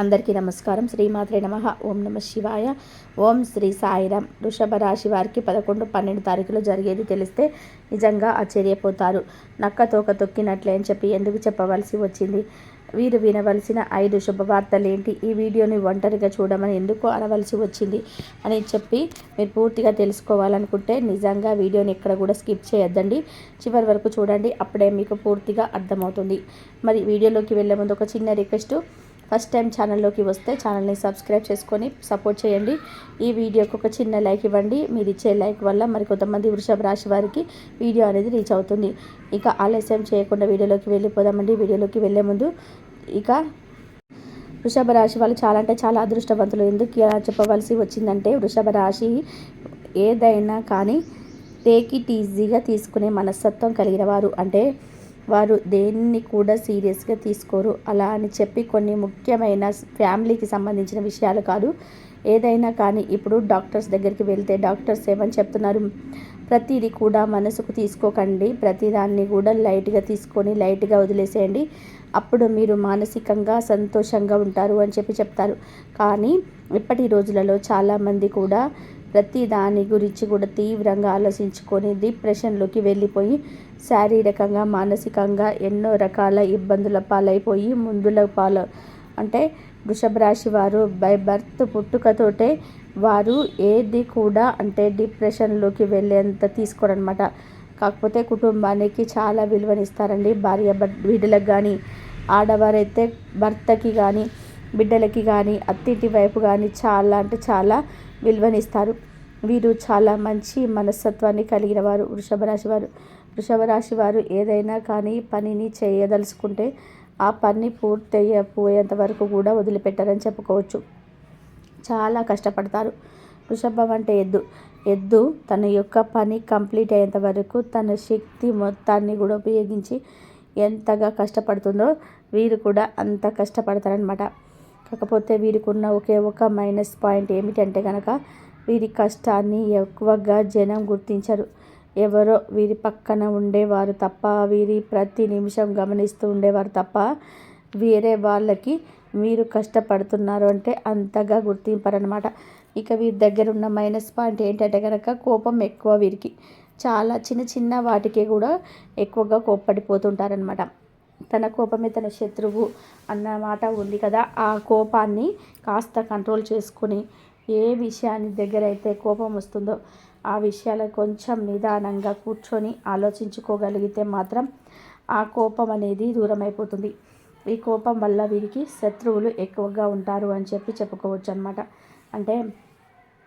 అందరికీ నమస్కారం. శ్రీమాత్రే నమ. ఓం నమ శివాయ. ఓం శ్రీ సాయిరామ్ వృషభ రాశి వారికి పదకొండు పన్నెండు తారీఖులో జరిగేది తెలిస్తే నిజంగా ఆశ్చర్యపోతారు. నక్క తోక తొక్కినట్లే అని చెప్పి ఎందుకు చెప్పవలసి వచ్చింది? వీరు వినవలసిన ఐదు శుభవార్తలు ఏంటి ఈ వీడియోని ఒంటరిగా చూడమని ఎందుకు అనవలసి వచ్చింది? అని చెప్పి మీరు పూర్తిగా తెలుసుకోవాలనుకుంటే నిజంగా వీడియోని ఎక్కడ కూడా స్కిప్ చేయొద్దండి. చివరి వరకు చూడండి. అప్పుడే మీకు పూర్తిగా అర్థమవుతుంది. మరి వీడియోలోకి వెళ్ళే ముందు ఒక చిన్న రిక్వెస్ట్. ఫస్ట్ టైం ఛానల్లోకి వస్తే ఛానల్ని సబ్స్క్రైబ్ చేసుకొని సపోర్ట్ చేయండి. ఈ వీడియోకి ఒక చిన్న లైక్ ఇవ్వండి. మీరు ఇచ్చే లైక్ వల్ల మరి కొంతమంది వృషభ రాశి వారికి వీడియో అనేది రీచ్ అవుతుంది. ఇక ఆలస్యం చేయకుండా వీడియోలోకి వెళ్ళిపోదామండి. వీడియోలోకి వెళ్ళే ముందు ఇక వృషభ రాశి వాళ్ళు చాలా అంటే చాలా అదృష్టవంతులు. ఎందుకు ఇలా చెప్పవలసి వచ్చిందంటే వృషభ రాశి ఏదైనా కానీ టేక్ ఇట్ ఈజీగా తీసుకునే మనస్తత్వం కలిగిన వారు. అంటే వారు దేన్ని కూడా సీరియస్గా తీసుకోరు. అలా అని చెప్పి కొన్ని ముఖ్యమైన ఫ్యామిలీకి సంబంధించిన విషయాలు కాదు. ఏదైనా కానీ ఇప్పుడు డాక్టర్స్ దగ్గరికి వెళ్తే డాక్టర్స్ ఏమని చెప్తున్నారు? ప్రతిదీ కూడా మనసుకు తీసుకోకండి. ప్రతిదాన్ని కూడా లైట్గా తీసుకొని లైట్గా వదిలేసేయండి. అప్పుడు మీరు మానసికంగా సంతోషంగా ఉంటారు అని చెప్పి చెప్తారు. కానీ ఇప్పటి రోజులలో చాలామంది కూడా ప్రతి దాని గురించి కూడా తీవ్రంగా ఆలోచించుకొని డిప్రెషన్లోకి వెళ్ళిపోయి శారీరకంగా మానసికంగా ఎన్నో రకాల ఇబ్బందుల పాలైపోయి ముందుల పాలు అంటే వృషభ రాశి వారు బై బర్త్ పుట్టుకతోటే వారు ఏది కూడా అంటే డిప్రెషన్లోకి వెళ్ళేంత తీసుకోరనమాట కాకపోతే కుటుంబానికి చాలా విలువనిస్తారండి. భార్య బిడ్డలకు కానీ ఆడవారైతే భర్తకి కానీ బిడ్డలకి కానీ అత్తింటి వైపు కానీ చాలా అంటే చాలా విలువనిస్తారు. వీరు చాలా మంచి మనస్తత్వాన్ని కలిగిన వారు వృషభ రాశి వారు. వృషభ రాశి వారు ఏదైనా కానీ పనిని చేయదలుచుకుంటే ఆ పని పూర్తయ్యపోయేంత వరకు కూడా వదిలిపెట్టారని చెప్పుకోవచ్చు. చాలా కష్టపడతారు. వృషభం అంటే ఎద్దు. ఎద్దు తన యొక్క పని కంప్లీట్ అయ్యేంత వరకు తన శక్తి మొత్తాన్ని కూడా ఉపయోగించి ఎంతగా కష్టపడుతుందో వీరు కూడా అంత కష్టపడతారనమాట కాకపోతే వీరికి ఉన్న ఒకే ఒక మైనస్ పాయింట్ ఏమిటంటే కనుక వీరి కష్టాన్ని ఎక్కువగా జనం గుర్తించరు. ఎవరో వీరి పక్కన ఉండేవారు తప్ప వీరి ప్రతి నిమిషం గమనిస్తూ ఉండేవారు తప్ప వేరే వాళ్ళకి మీరు కష్టపడుతున్నారు అంటే అంతగా గుర్తింపరనమాట ఇక వీరి దగ్గర ఉన్న మైనస్ పాయింట్ ఏంటంటే కనుక కోపం ఎక్కువ వీరికి. చాలా చిన్న చిన్న వాటికి కూడా ఎక్కువగా కోప్పడిపోతుంటారనమాట తన కోపమే తన శత్రువు అన్న మాట ఉంది కదా. ఆ కోపాన్ని కాస్త కంట్రోల్ చేసుకుని ఏ విషయాన్ని దగ్గర అయితే కోపం వస్తుందో ఆ విషయాలు కొంచెం నిదానంగా కూర్చొని ఆలోచించుకోగలిగితే మాత్రం ఆ కోపం అనేది దూరం అయిపోతుంది ఈ కోపం వల్ల వీరికి శత్రువులు ఎక్కువగా ఉంటారు అని చెప్పి చెప్పుకోవచ్చు అనమాట అంటే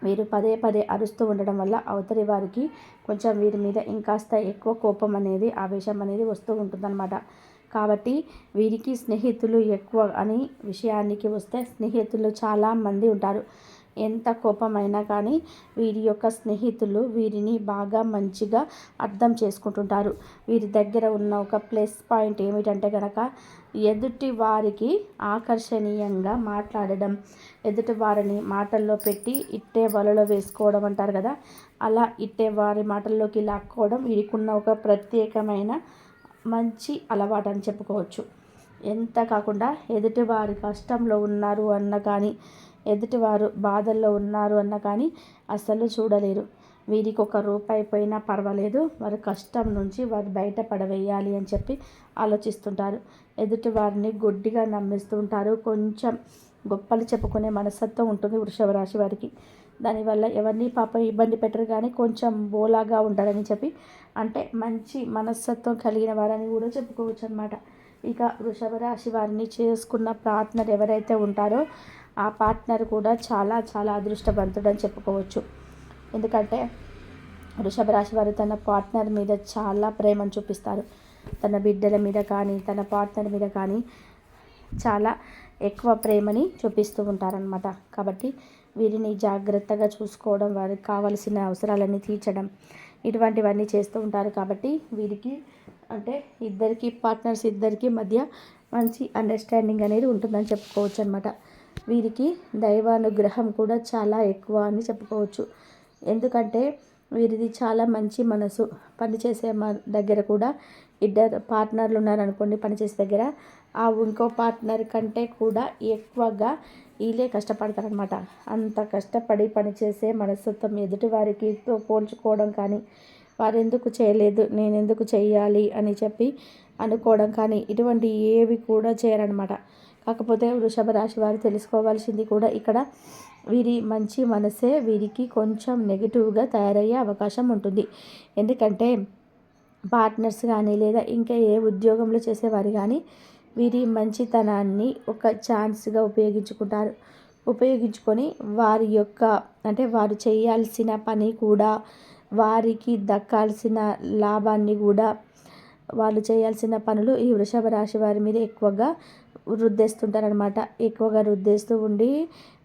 వీరు పదే పదే అరుస్తూ ఉండడం వల్ల అవతలి వారికి కొంచెం వీరి మీద ఇంకాస్త ఎక్కువ కోపం అనేది ఆవేశం అనేది వస్తూ ఉంటుందన్నమాట. కాబట్టి వీరికి స్నేహితులు ఎక్కువ అని విషయానికి వస్తే స్నేహితులు చాలామంది ఉంటారు. ఎంత కోపమైనా కానీ వీరి యొక్క స్నేహితులు వీరిని బాగా మంచిగా అర్థం చేసుకుంటుంటారు. వీరి దగ్గర ఉన్న ఒక ప్లస్ పాయింట్ ఏమిటంటే కనుక ఎదుటి వారికి ఆకర్షణీయంగా మాట్లాడడం ఎదుటి వారిని మాటల్లో పెట్టి ఇట్టే వలలో వేసుకోవడం అంటారు కదా. అలా ఇట్టే వారి మాటల్లోకి లాక్కోవడం వీరికున్న ఒక ప్రత్యేకమైన మంచి అలవాటు అని చెప్పుకోవచ్చు. ఎంత కాకుండా ఎదుటివారి కష్టంలో ఉన్నారు అన్న కానీ ఎదుటివారు బాధల్లో ఉన్నారు అన్న కానీ అస్సలు చూడలేరు. వీరికి ఒక రూపాయి పోయినా పర్వాలేదు. వారి కష్టం నుంచి వారు బయట పడవేయాలి అని చెప్పి ఆలోచిస్తుంటారు. ఎదుటి వారిని గుడ్డిగా నమ్మిస్తుంటారు కొంచెం గొప్పలు చెప్పుకునే మనస్తత్వం ఉంటుంది వృషభ రాశి వారికి. దానివల్ల ఎవరిని పాప ఇబ్బంది పెట్టరు కానీ కొంచెం బోలాగా ఉంటారని చెప్పి అంటే మంచి మనస్తత్వం కలిగిన వారని కూడా చెప్పుకోవచ్చు అనమాట ఇక వృషభ రాశి వారిని చేసుకున్న పార్ట్నర్ ఎవరైతే ఉంటారో ఆ పార్ట్నర్ కూడా చాలా చాలా అదృష్టవంతుడని చెప్పుకోవచ్చు. ఎందుకంటే వృషభ రాశి వారు తన పార్ట్నర్ మీద చాలా ప్రేమను చూపిస్తారు. తన బిడ్డల మీద కానీ తన పార్ట్నర్ మీద కానీ చాలా ఎక్కువ ప్రేమని చూపిస్తూ ఉంటారనమాట కాబట్టి వీరిని జాగ్రత్తగా చూసుకోవడం వారికి కావలసిన అవసరాలన్నీ తీర్చడం ఇటువంటివన్నీ చేస్తూ ఉంటారు కాబట్టి వీరికి అంటే ఇద్దరికి పార్ట్నర్స్ ఇద్దరికి మధ్య మంచి అండర్స్టాండింగ్ అనేది ఉంటుందని చెప్పుకోవచ్చు అనమాట వీరికి దైవానుగ్రహం కూడా చాలా ఎక్కువ అని చెప్పుకోవచ్చు. ఎందుకంటే వీరిది చాలా మంచి మనసు. పనిచేసే దగ్గర కూడా ఇద్దరు పార్ట్నర్లు ఉన్నారనుకోండి పనిచేసే దగ్గర. ఆ ఇంకో పార్ట్నర్ కంటే కూడా ఎక్కువగా వీళ్ళే కష్టపడతారనమాట అంత కష్టపడి పనిచేసే మనస్తత్వం ఎదుటివారికి పోల్చుకోవడం కానీ వారు ఎందుకు చేయలేదు నేను ఎందుకు చేయాలి అని చెప్పి అనుకోవడం కానీ ఇటువంటి ఏవి కూడా చేయరనమాట కాకపోతే వృషభ రాశి వారు తెలుసుకోవాల్సింది కూడా ఇక్కడ వీరి మంచి మనసే వీరికి కొంచెం నెగిటివ్గా తయారయ్యే అవకాశం ఉంటుంది. ఎందుకంటే పార్ట్నర్స్ కానీ లేదా ఇంకా ఏ ఉద్యోగంలో చేసేవారు కానీ వీరి మంచితనాన్ని ఒక ఛాన్స్గా ఉపయోగించుకుంటారు. ఉపయోగించుకొని వారి యొక్క అంటే వారు చేయాల్సిన పని కూడా వారికి దక్కాల్సిన లాభాన్ని కూడా వాళ్ళు చేయాల్సిన పనులు ఈ వృషభ రాశి వారి మీద ఎక్కువగా రుద్దేస్తుంటారనమాట ఎక్కువగా రుద్దేస్తూ ఉండి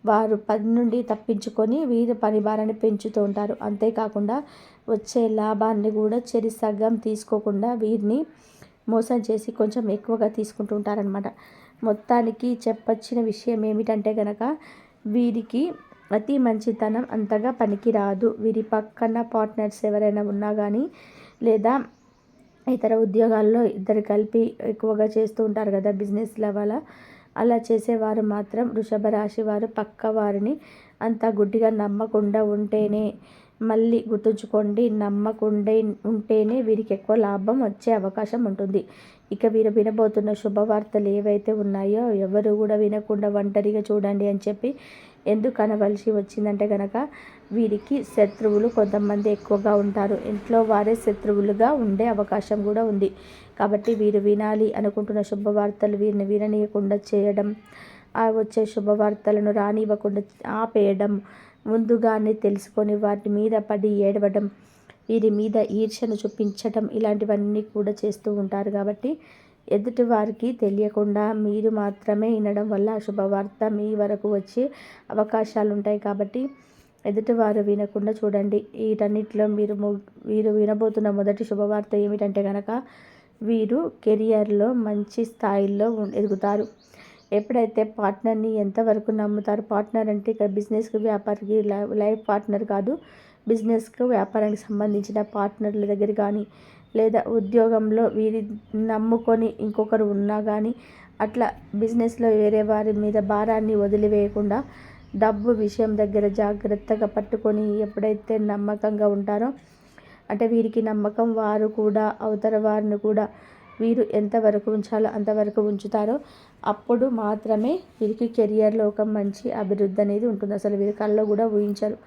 వారు పని నుండి తప్పించుకొని వీరి పని భారాన్ని పెంచుతూ ఉంటారు. అంతేకాకుండా వచ్చే లాభాన్ని కూడా చెరి సగం తీసుకోకుండా వీరిని మోసం చేసి కొంచెం ఎక్కువగా తీసుకుంటూ ఉంటారనమాట మొత్తానికి చెప్పొచ్చిన విషయం ఏమిటంటే కనుక వీరికి అతి మంచితనం అంతగా పనికిరాదు. వీరి పక్కన పార్ట్నర్స్ ఎవరైనా ఉన్నా కానీ లేదా ఇతర ఉద్యోగాల్లో ఇద్దరు కలిపి ఎక్కువగా చేస్తూ ఉంటారు కదా బిజినెస్ లెవెల్ అలా చేసేవారు మాత్రం వృషభ రాశి వారు పక్క వారిని అంత గుడ్డిగా నమ్మకుండా ఉంటేనే మళ్ళీ గుర్తుంచుకోండి నమ్మకుండే ఉంటేనే వీరికి ఎక్కువ లాభం వచ్చే అవకాశం ఉంటుంది. ఇక వీరు వినబోతున్న శుభవార్తలు ఏవైతే ఉన్నాయో ఎవరు కూడా వినకుండా ఒంటరిగా చూడండి అని చెప్పి ఎందుకు అనవలసి వచ్చిందంటే కనుక వీరికి శత్రువులు కొంతమంది ఎక్కువగా ఉంటారు. ఇంట్లో వారే శత్రువులుగా ఉండే అవకాశం కూడా ఉంది. కాబట్టి వీరు వినాలి అనుకుంటున్న శుభవార్తలు వీరిని విననీయకుండా చేయడం వచ్చే శుభవార్తలను రానివ్వకుండా ఆపేయడం ముందుగానే తెలుసుకొని వాటి మీద పడి ఏడవడం వీరి మీద ఈర్షను చూపించటం ఇలాంటివన్నీ కూడా చేస్తూ ఉంటారు. కాబట్టి ఎదుటి వారికి తెలియకుండా మీరు మాత్రమే వినడం వల్ల శుభవార్త మీ వరకు వచ్చే అవకాశాలు ఉంటాయి. కాబట్టి ఎదుటివారు వినకుండా చూడండి. వీటన్నిటిలో మీరు వీరు వినబోతున్న మొదటి శుభవార్త ఏమిటంటే కనుక వీరు కెరియర్లో మంచి స్థాయిలో ఎదుగుతారు. ఎప్పుడైతే పార్ట్నర్ని ఎంతవరకు నమ్ముతారు? పార్ట్నర్ అంటే ఇక్కడ బిజినెస్కి వ్యాపారికి లైఫ్ పార్ట్నర్ కాదు. బిజినెస్కు వ్యాపారానికి సంబంధించిన పార్ట్నర్ల దగ్గర కానీ లేదా ఉద్యోగంలో వీరి నమ్ముకొని ఇంకొకరు ఉన్నా కానీ అట్లా బిజినెస్లో వేరే వారి మీద భారాన్ని వదిలివేయకుండా డబ్బు విషయం దగ్గర జాగ్రత్తగా పట్టుకొని ఎప్పుడైతే నమ్మకంగా ఉంటారో అంటే వీరికి నమ్మకం వారు కూడా అవతల వారిని కూడా వీరు ఎంతవరకు ఉంచాలో అంతవరకు ఉంచుతారో అప్పుడు మాత్రమే వీరికి కెరియర్లో ఒక మంచి అభివృద్ధి అనేది ఉంటుంది. అసలు వీరి కళ్ళలో కూడా ఊహించరు.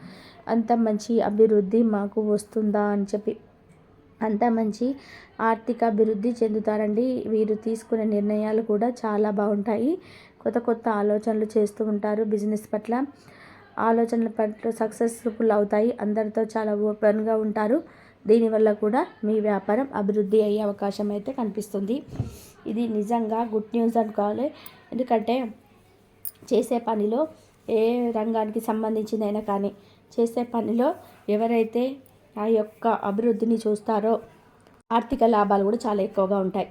అంత మంచి అభివృద్ధి మాకు వస్తుందా అని చెప్పి. అంత మంచి ఆర్థిక అభివృద్ధి చెందుతారండి. వీరు తీసుకునే నిర్ణయాలు కూడా చాలా బాగుంటాయి. కొత్త కొత్త ఆలోచనలు చేస్తూ ఉంటారు బిజినెస్ పట్ల. ఆలోచనల పట్ల సక్సెస్ఫుల్ అవుతాయి. అందరితో చాలా ఓపెన్గా ఉంటారు. దీనివల్ల కూడా మీ వ్యాపారం అభివృద్ధి అయ్యే అవకాశం అయితే కనిపిస్తుంది. ఇది నిజంగా గుడ్ న్యూస్ అనుకోవాలి. ఎందుకంటే చేసే పనిలో ఏ రంగానికి సంబంధించిందైనా కానీ చేసే పనిలో ఎవరైతే ఆ యొక్క అభివృద్ధిని చూస్తారో ఆర్థిక లాభాలు కూడా చాలా ఎక్కువగా ఉంటాయి.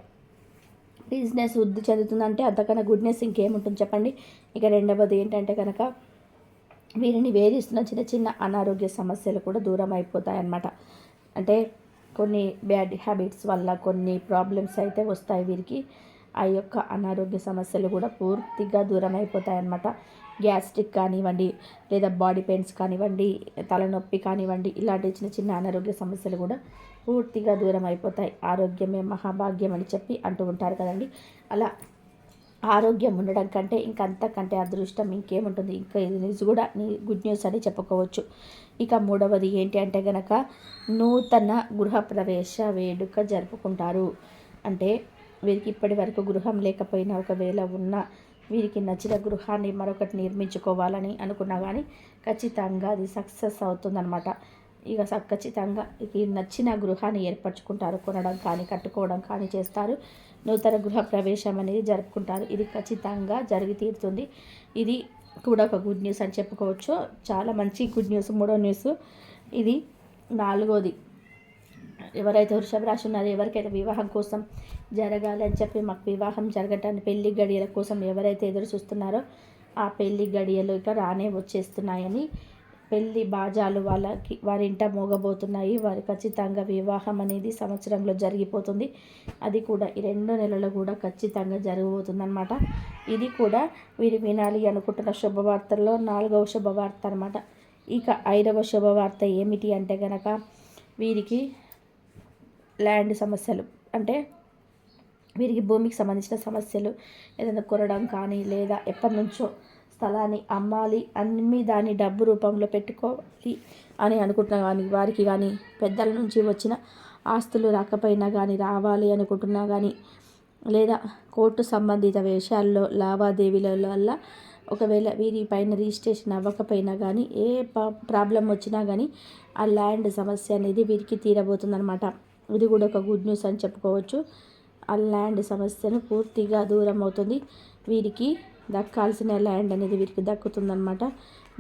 బిజినెస్ వృద్ధి చెందుతుందంటే అంతకన్నా గుడ్నెస్ ఇంకేముంటుంది చెప్పండి. ఇక రెండవది ఏంటంటే కనుక వీరిని వేధిస్తున్న చిన్న చిన్న అనారోగ్య సమస్యలు కూడా దూరం అయిపోతాయి అన్నమాట అంటే కొన్ని బ్యాడ్ హ్యాబిట్స్ వల్ల కొన్ని ప్రాబ్లమ్స్ అయితే వస్తాయి వీరికి. ఆ యొక్క అనారోగ్య సమస్యలు కూడా పూర్తిగా దూరం అయిపోతాయి అన్నమాట గ్యాస్ట్రిక్ కానివ్వండి లేదా బాడీ పెయిన్స్ కానివ్వండి తలనొప్పి కానివ్వండి ఇలాంటి చిన్న చిన్న అనారోగ్య సమస్యలు కూడా పూర్తిగా దూరం అయిపోతాయి. ఆరోగ్యమే మహాభాగ్యం అని చెప్పి అంటూ ఉంటారు కదండి. అలా ఆరోగ్యం ఉండడం కంటే ఇంకంతకంటే అదృష్టం ఇంకేముంటుంది. ఇంకా ఇది న్యూస్ కూడా నీ గుడ్ న్యూస్ అని చెప్పుకోవచ్చు. ఇక మూడవది ఏంటి అంటే గనక నూతన గృహప్రవేశ వేడుక జరుపుకుంటారు. అంటే వీరికి ఇప్పటి వరకు గృహం లేకపోయినా ఒకవేళ ఉన్న వీరికి నచ్చిన గృహాన్ని మరొకటి నిర్మించుకోవాలని అనుకున్నా కానీ ఖచ్చితంగా అది సక్సెస్ అవుతుందన్నమాట. ఇక ఖచ్చితంగా ఇది నచ్చిన గృహాన్ని ఏర్పరచుకుంటారు. కొనడం కానీ కట్టుకోవడం కానీ చేస్తారు. నూతన గృహ ప్రవేశం అనేది జరుపుకుంటారు. ఇది ఖచ్చితంగా జరిగి తీరుతుంది. ఇది కూడా ఒక గుడ్ న్యూస్ అని చెప్పుకోవచ్చు. చాలా మంచి గుడ్ న్యూస్ మూడో న్యూస్ ఇది నాలుగోది. ఎవరైతే వృషభ రాశి ఉన్నారో ఎవరికైతే వివాహం కోసం జరగాలి అని చెప్పి మాకు వివాహం జరగటాన్ని పెళ్ళి గడియల కోసం ఎవరైతే ఎదురు చూస్తున్నారో ఆ పెళ్ళి గడియలు ఇక రానే వచ్చేస్తున్నాయని పెళ్ళి బాజాలు వాళ్ళకి వారింట మోగబోతున్నాయి. వారి ఖచ్చితంగా వివాహం అనేది సంవత్సరంలో జరిగిపోతుంది. అది కూడా ఈ రెండు నెలలు కూడా ఖచ్చితంగా జరగబోతుంది అనమాట ఇది కూడా వీరు వినాలి అనుకుంటున్న శుభవార్తల్లో నాలుగవ శుభవార్త అనమాట ఇక ఐదవ శుభవార్త ఏమిటి అంటే కనుక వీరికి ల్యాండ్ సమస్యలు అంటే వీరికి భూమికి సంబంధించిన సమస్యలు ఏదైనా కొనడం కానీ లేదా ఎప్పటి నుంచో స్థలాన్ని అమ్మాలి అన్ని దాన్ని డబ్బు రూపంలో పెట్టుకోవాలి అని అనుకుంటున్నా కానీ వారికి కానీ పెద్దల నుంచి వచ్చిన ఆస్తులు రాకపోయినా కానీ రావాలి అనుకుంటున్నా కానీ లేదా కోర్టు సంబంధిత విషయాల్లో లావాదేవీల వల్ల ఒకవేళ వీరి పైన రిజిస్ట్రేషన్ అవ్వకపోయినా కానీ ఏ ప్రాబ్లం వచ్చినా కానీ ఆ ల్యాండ్ సమస్య అనేది వీరికి తీరబోతుందన్నమాట. ఇది కూడా ఒక గుడ్ న్యూస్ అని చెప్పుకోవచ్చు. ఆ ల్యాండ్ సమస్యను పూర్తిగా దూరం అవుతుంది. వీరికి దక్కాల్సిన ల్యాండ్ అనేది వీరికి దక్కుతుందనమాట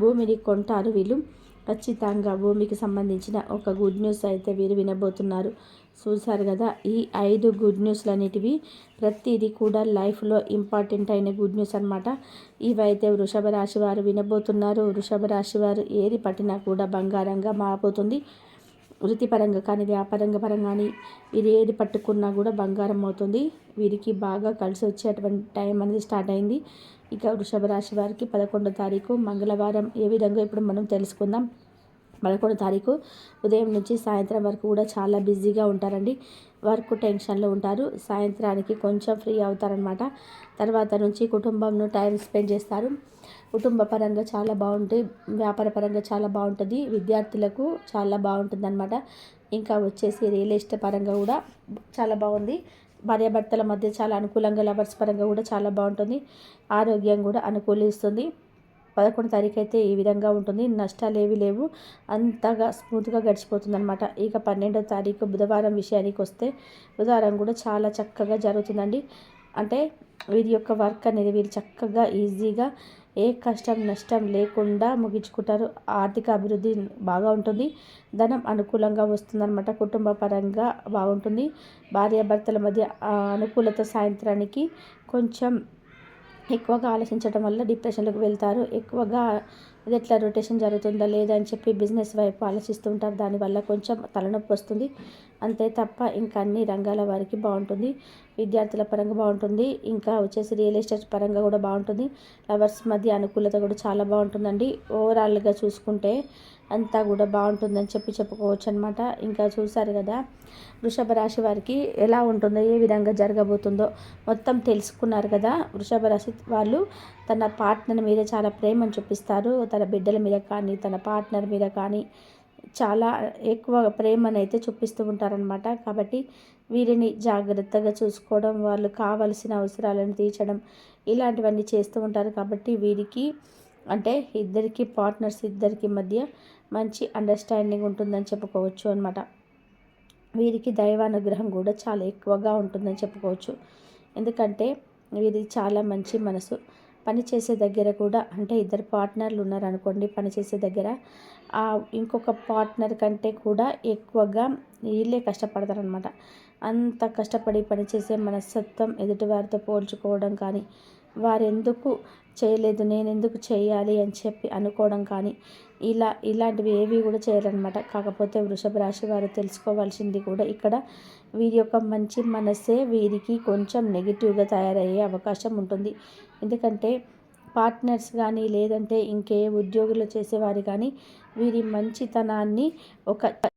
భూమిని కొంటారు వీళ్ళు. ఖచ్చితంగా భూమికి సంబంధించిన ఒక గుడ్ న్యూస్ అయితే వీరు వినబోతున్నారు. చూశారు కదా ఈ ఐదు గుడ్ న్యూస్లు అనేటివి ప్రతిదీ కూడా లైఫ్లో ఇంపార్టెంట్ అయిన గుడ్ న్యూస్ అనమాట ఇవైతే వృషభ రాశి వారు వినబోతున్నారు. వృషభ రాశి వారు ఏది పట్టినా కూడా బంగారంగా మారిపోతుంది వృత్తిపరంగా కానీ వ్యాపారంగా పరంగా కానీ వీరు ఏది పట్టుకున్నా కూడా బంగారం అవుతుంది. వీరికి బాగా కలిసి వచ్చేటువంటి టైం అనేది స్టార్ట్ అయింది. ఇక వృషభ రాశి వారికి పదకొండో తారీఖు మంగళవారం ఏ విధంగా ఇప్పుడు మనం తెలుసుకుందాం. పదకొండో తారీఖు ఉదయం నుంచి సాయంత్రం వరకు కూడా చాలా బిజీగా ఉంటారండి. వర్క్ టెన్షన్లో ఉంటారు. సాయంత్రానికి కొంచెం ఫ్రీ అవుతారనమాట తర్వాత నుంచి కుటుంబంను టైం స్పెండ్ చేస్తారు. కుటుంబ పరంగా చాలా బాగుంటుంది వ్యాపార పరంగా చాలా బాగుంటుంది. విద్యార్థులకు చాలా బాగుంటుంది అనమాట ఇంకా వచ్చేసి రియల్ ఎస్టేట్ పరంగా కూడా చాలా బాగుంది. భార్యాభర్తల మధ్య చాలా అనుకూలంగా లవర్స్ పరంగా కూడా చాలా బాగుంటుంది. ఆరోగ్యం కూడా అనుకూలిస్తుంది. పదకొండు తారీఖు అయితే ఈ విధంగా ఉంటుంది. నష్టాలు ఏవి లేవు. అంతగా స్మూత్గా గడిచిపోతుంది అనమాట ఇక పన్నెండో తారీఖు బుధవారం విషయానికి వస్తే బుధవారం కూడా చాలా చక్కగా జరుగుతుందండి. అంటే వీరి యొక్క వర్క్ అనేది వీరు చక్కగా ఈజీగా ఏ కష్టం నష్టం లేకుండా ముగించుకుంటారు. ఆర్థిక అభివృద్ధి బాగా ఉంటుంది. ధనం అనుకూలంగా వస్తుందన్నమాట. కుటుంబ పరంగా బాగుంటుంది. భార్యాభర్తల మధ్య అనుకూలత సాయంత్రానికి కొంచెం ఎక్కువగా ఆలోచించడం వల్ల డిప్రెషన్లకు వెళ్తారు. ఎక్కువగా ఇది ఎట్లా రొటేషన్ జరుగుతుందా లేదా అని చెప్పి బిజినెస్ వైపు ఆలోచిస్తుంటారు దానివల్ల కొంచెం తలనొప్పి వస్తుంది. అంతే తప్ప ఇంకా అన్ని రంగాల వారికి బాగుంటుంది. విద్యార్థుల పరంగా బాగుంటుంది. ఇంకా వచ్చేసి రియల్ ఎస్టేట్ పరంగా కూడా బాగుంటుంది. లవర్స్ మధ్య అనుకూలత కూడా చాలా బాగుంటుందండి. ఓవరాల్గా చూసుకుంటే అంతా కూడా బాగుంటుందని చెప్పి చెప్పుకోవచ్చు అనమాట ఇంకా చూసారు కదా వృషభ రాశి వారికి ఎలా ఉంటుందో ఏ విధంగా జరగబోతుందో మొత్తం తెలుసుకున్నారు కదా. వృషభ రాశి వాళ్ళు తన పార్ట్నర్ మీద చాలా ప్రేమను చూపిస్తారు. తన బిడ్డల మీద కానీ తన పార్ట్నర్ మీద కానీ చాలా ఎక్కువ ప్రేమనైతే చూపిస్తూ ఉంటారనమాట. కాబట్టి వీరిని జాగ్రత్తగా చూసుకోవడం వాళ్ళు కావలసిన అవసరాలను తీర్చడం ఇలాంటివన్నీ చేస్తూ ఉంటారు కాబట్టి వీరికి అంటే ఇద్దరికి పార్ట్నర్స్ ఇద్దరికి మధ్య మంచి అండర్స్టాండింగ్ ఉంటుందని చెప్పుకోవచ్చు అనమాట వీరికి దైవానుగ్రహం కూడా చాలా ఎక్కువగా ఉంటుందని చెప్పుకోవచ్చు. ఎందుకంటే వీరి చాలా మంచి మనసు. పనిచేసే దగ్గర కూడా అంటే ఇద్దరు పార్ట్నర్లు ఉన్నారనుకోండి పనిచేసే దగ్గర ఇంకొక పార్ట్నర్ కంటే కూడా ఎక్కువగా వీళ్ళే కష్టపడతారనమాట అంత కష్టపడి పనిచేసే మనస్తత్వం ఎదుటివారితో పోల్చుకోవడం కానీ వారెందుకు చేయలేదు నేను ఎందుకు చేయాలి అని చెప్పి అనుకోవడం కానీ ఇలా ఇలాంటివి ఏవి కూడా చేయరనమాట కాకపోతే వృషభ రాశి వారు తెలుసుకోవాల్సింది కూడా ఇక్కడ వీరి యొక్క మంచి మనసే వీరికి కొంచెం నెగిటివ్గా తయారయ్యే అవకాశం ఉంటుంది. ఎందుకంటే పార్ట్నర్స్ కానీ లేదంటే ఇంకే ఉద్యోగులు చేసేవారు కానీ వీరి మంచితనాన్ని ఒక